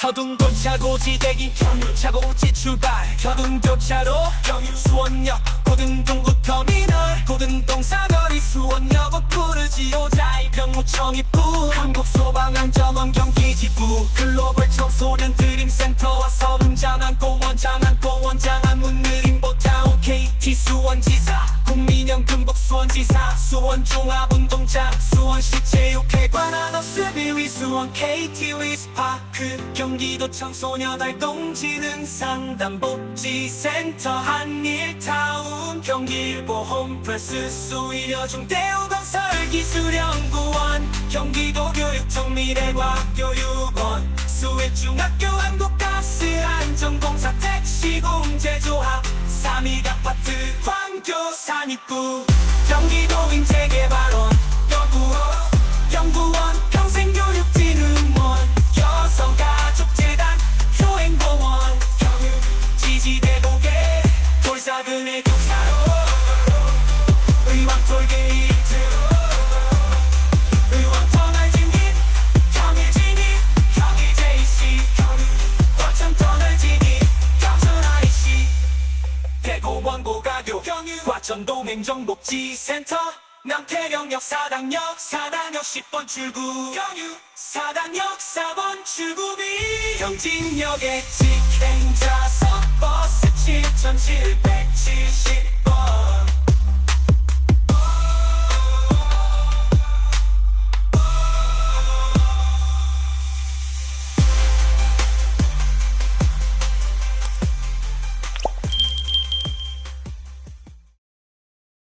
서둥도 차 고 지대기 경유 차 고지 출발. 서둥도차로 경유 수원역 고등동구 터미널. 고등동 사거리 수원역 부르지오자이 병무청 입구 한국소방안전원 경기지부 글로벌 청소년 드림센터와 서문장안 공원 장안 공원 장안 문느림보타운 KT 수원지사 국민형 금복 수원지사 수원 종합운동장 수원시 체육회 관 한업스비 위 수원 KT 위스파크 경기도 청소년 활동지능 상담복지센터 한일타운 경기일보 홈프레스 수의여중 대우건설 기술연구원 경기도 교육청 미래과학교육원 수해중학교 한 광교 산입구 경기도 인 재개발원 연구원 연구원 평생교육진흥원 여성가족재단 효행공원 경유 지지대고개 돌사근의 교차로 과천 동 행정복지센터. 남태령역 사당역 사당역 10번 출구. 경유 사당역 4번 출구비. 경진역에 직행좌석 버스 7770